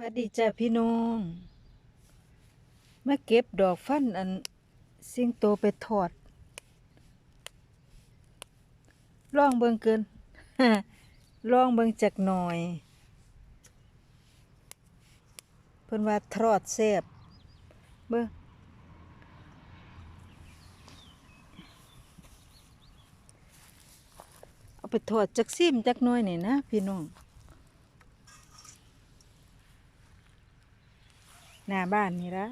วัสดีจ้าพี่น้องมาเก็บดอกฟันอันสิงโตไปทอดลองเบิ่งเกินลองเบิ่งจักหน่อย เพิ่นว่าทอดแซ่บเบิ่งเอาไปทอดจักซิมจักหน่อยนี่นะพี่น้อง หน้าบ้านนี่ละ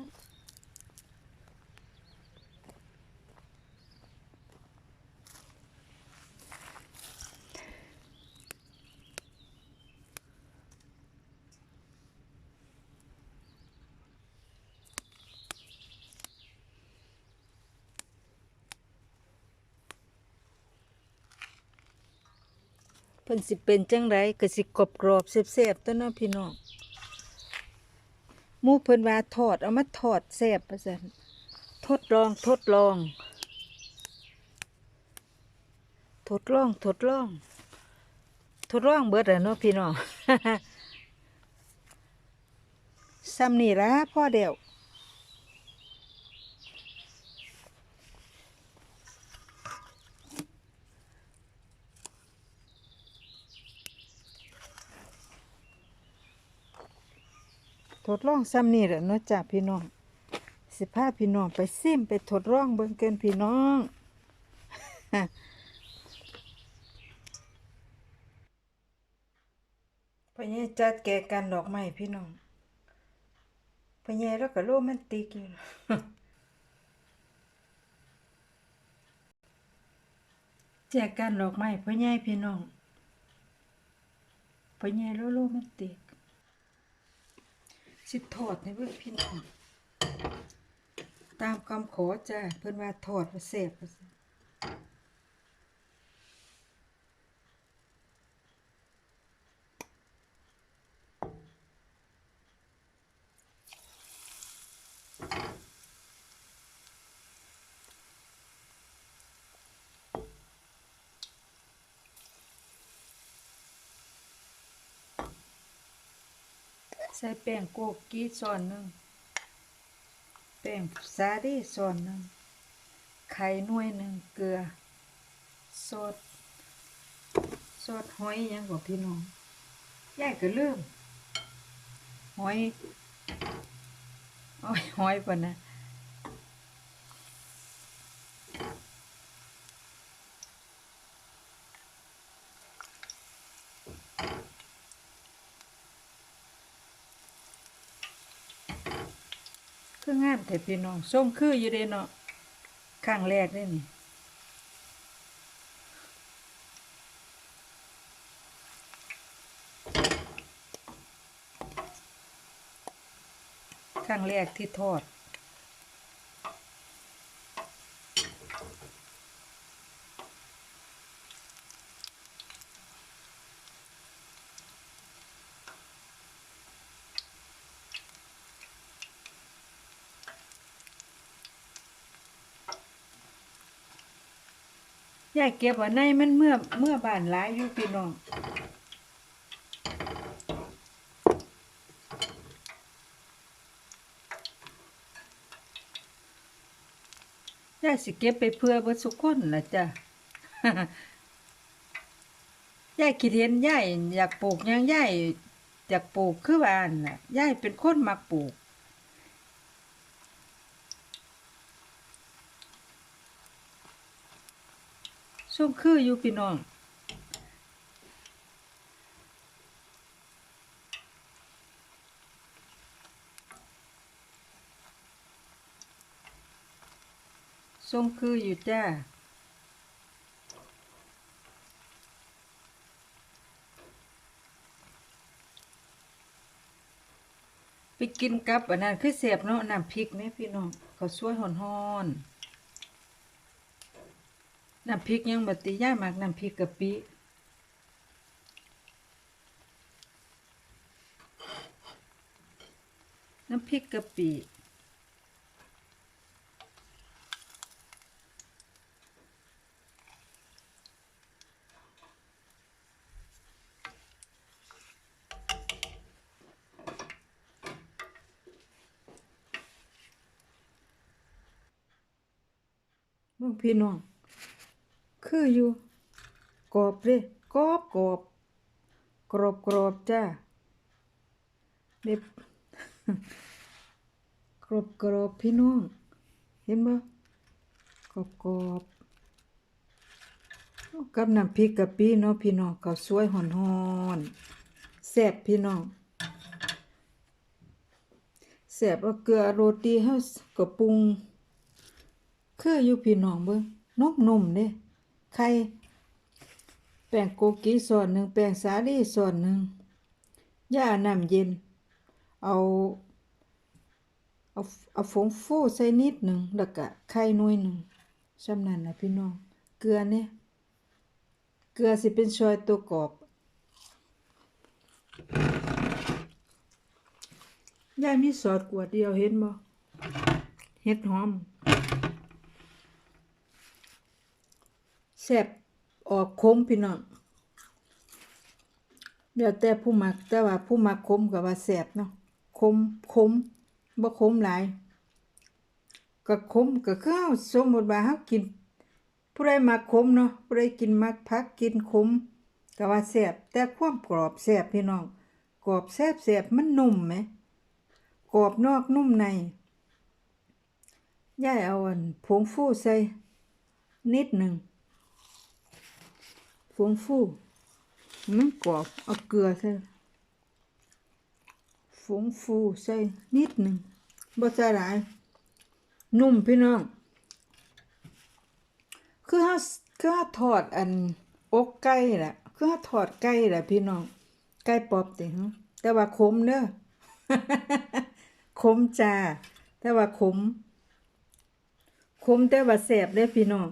เพิ่นสิเป็นจังไรก็สิกรอบกรอบๆแซ่บๆตัวเนาะพี่น้อง มูเพิ่นว่าทอดเอามาทอดแซ่บประสันทดลองทดลอง ทดลองทดลอง ทดลองเบิดเลยเนาะพี่น้องซ้ำนี่ละพ่อเดียว ทดลองซ้ำนี่แหละเนาะจ้ะพี่น้อง สิพาพี่น้องไปซิมไปทดลองเบิ่งเกินพี่น้องพอเนี่ยจัดแกกันดอกไม้พี่น้องพอเนี่ยแล้วก็โรแมนติกอยู่แจกกันดอกไม้พ่อใหญ่พี่น้องพ่อใหญ่แล้วโรแมนติก สิทอดในเบิ่งพี่น้องตามคำขอจ้าเพื่อนว่าทอดว่าเสพว่า ใส่แป้งโกกี้ส่วนหนึ่งแป้งสาลีส่วนหนึ่งไข่หน่วยหนึ่งเกลือซอสซอสหอยยังบอกพี่น้องยายก็ลืมหอยหอยหอยปะนะ คืองามแต่พี่น้องส้มคืออยู่เด้เนาะข้างแรกได้นี่ข้างแรกที่ทอด ยายเก็บไว้ในมันเมื่อเมื่อบานหลายอยู่พี่น้องยายสิเก็บไปเพื่อบิดสุกคนล่ะจ้ะยายคิดเห็นยายอยากปลูกยังยายอยากปลูกคือว่านน่ะยายเป็นคนมักปลูก ส้มคืออยู่พี่น้องส้มคืออยู่จ้าไปกินกับอันนั้นคือเสียบเนาะน้ำพริกไหมพี่น้องเขาวสวยหอนๆ น้ำพริกยังบัติย่าหมากน้ำพริกกะปิน้ำพริกกะปิเมื่อพี่น้อง คืออยู่ กรอบเด้กรอบกรอบกรอบกรอบจ้าเด็บกรอบกรอบพี่น้อง เห็นบ่กรอบกรอบกับน้ำพริกกะปิเนาะพี่น้องก็สวยหอนๆแซ่บพี่น้องแซ่บเอาเกลือโรตีเฮาก็ปรุงคืออยู่พี่น้องเบิ่งนุ่มเด้ ไข่แป้งโกกิส่วนหนึ่งแป้งสาลีส่วนหนึ่งย่าน้ำเย็น เอาเอาเอาผงฟูใส่นิดหนึ่งแล้วก็ไข่หน่ยหนึ่งสำนันนะพี่น้อง เกลือเนี่ยเกลือสิเป็นซอยตัวกรอบยายมีซอสกวดเดียวเห็นบ่เห็ดหอม แซ่บออกคมพี่น้องเดี๋ยวแต่ผู้มักแต่ว่าผู้มักคมก็ว่าแซ่บเนาะคมคมบ่คมหลายก็คมก็คือเฮาสมมติว่าเฮากิน ผู้ใดมักขมเนาะผู้ใดกินมักผักกินขมก็ว่าแซ่บแต่ความกรอบแซ่บพี่น้องกรอบแซ่บแซ่บมันนุ่มไหมกรอบนอกนุ่มในยายเอาอันผงฟูใส่นิดหนึ่ง ผงฟูมันกรอบเอาเกลือใส่ผงฟูใส่นิดหนึ่งบ่ใส่หลาย นุ่มพี่น้อง คือเฮาคือเฮาทอดอันอกไก่แหละคือเฮาทอดไก่แหละพี่น้อง ไก่ปอบติฮะแต่ว่าขมเด้อขมจ้าแต่ว่าขมขมแต่ว่าแซ่บเด้พี่น้อง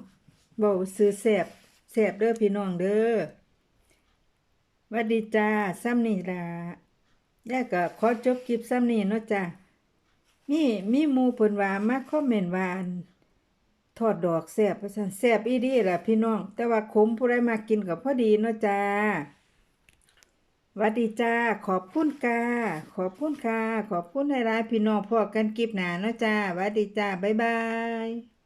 เว้าซื้อแซ่บ แซ่บเด้อพี่น้องเด้อวัดดีจ้าซ้ำนี่ละแล้วก็ขอจบคลิปซ้ำนี่เนาะจ้ามีมีมู่เพิ่นว่ามาคอมเมนต์ว่านทอดดอกแซ่บว่าซั่นแซ่บอีดีล่ะพี่น้อง แต่ว่าขมผู้ใดมากินก็พอดีเนาะจ้าวัดดีจ้าขอบคุณค่ะ ขอบคุณค่ะ ขอบคุณหลายๆพี่น้องพอกันกิบหนาเนาะจ้าวัดดีจ้าบ๊ายบาย